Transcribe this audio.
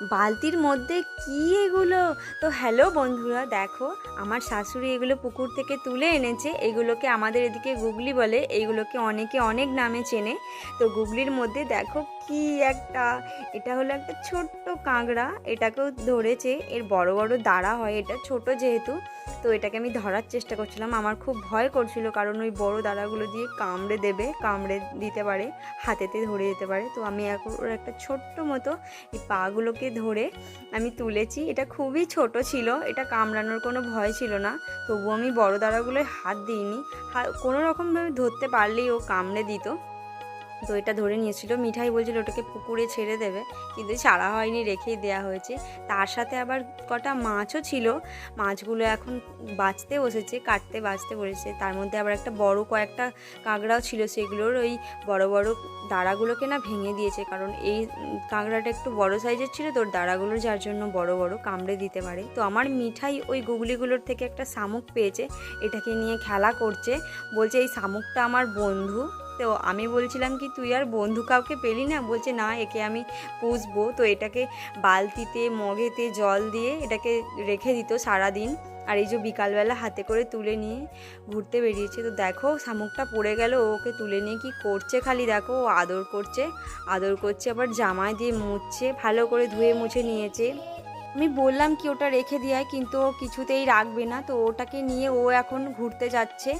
বালতির মধ্যে কি এগুলো? তো হ্যালো বন্ধুরা, দেখো, আমার শাশুড়ি এগুলো পুকুর থেকে তুলে এনেছে। এগুলোকে আমাদের এদিকে গুগলি বলে এইগুলোকে অনেকে অনেক নামে চেনে। তো গুগলির মধ্যে দেখো কি একটা? এটা হলো একটা ছোট্ট কাঁকড়া, এটাকেও ধরেছে। এর বড় বড় দাঁড়া হয় এটা, ছোট যেহেতু। তো এটাকে আমি ধরার চেষ্টা করছিলাম। আমার খুব ভয় করছিল কারণ ওই বড় দাঁড়াগুলো দিয়ে কামড়ে দেবে, কামড়ে দিতে পারে, হাতেতে ধরে দিতে পারে। তো আমি এখন ওর একটা ছোট্ট মতো এই পাগুলোকে ধরে আমি তুলেছি। এটা খুবই ছোট ছিল, এটা কামড়ানোর কোনো ভয় ছিল না। তবু আমি বড় দাঁড়াগুলোয় হাত দিইনি। কোনো রকমভাবে ধরতে পারলেই ও কামড়ে দিত। এটা ধরে নিয়েছিল। মিঠাই বলছিল ওটাকে পুকুরে ছেড়ে দেবে, কিন্তু ছাড়া হয়নি, রেখেই দেওয়া হয়েছে। তার সাথে আবার কটা মাছও ছিল। মাছগুলো এখন বাঁচতে বসেছে, কাটতে বাঁচতে বসেছে। তার মধ্যে আবার একটা বড় কয়েকটা কাঁকড়াও ছিল, সেগুলোর ওই বড় বড় দাঁড়াগুলোকে না ভেঙে দিয়েছে। কারণ এই কাঁকড়াটা একটু বড় সাইজের ছিল তোর দাঁড়াগুলো যার জন্য বড় বড় কামড়ে দিতে পারে। তো আমার মিঠাই ওই গুগলিগুলোর থেকে একটা শামুক পেয়েছে, এটাকে নিয়ে খেলা করছে। বলছে এই শামুকটা আমার বন্ধু। তো আমি বলছিলাম কি, তুই আর বন্ধু কাউকে পেলি না? বলছে, না, একে আমি পুষবো। তো এটাকে বালতিতে, মগেতে জল দিয়ে এটাকে রেখে দিত সারাদিন। আর এই যে বিকালবেলা হাতে করে তুলে নিয়ে ঘুরতে বেরিয়েছে। তো দেখো, শামুকটা পড়ে গেল, ওকে তুলে নিয়ে কি করছে খালি দেখো, ও আদর করছে। আদর করছে, আবার জামায় দিয়ে মুছছে, ভালো করে ধুয়ে মুছে নিয়েছে। আমি বললাম কি, ওটা রেখে দেওয়ায় কিন্তু ও কিছুতেই রাখবে না। তো ওটাকে নিয়ে ও এখন ঘুরতে যাচ্ছে।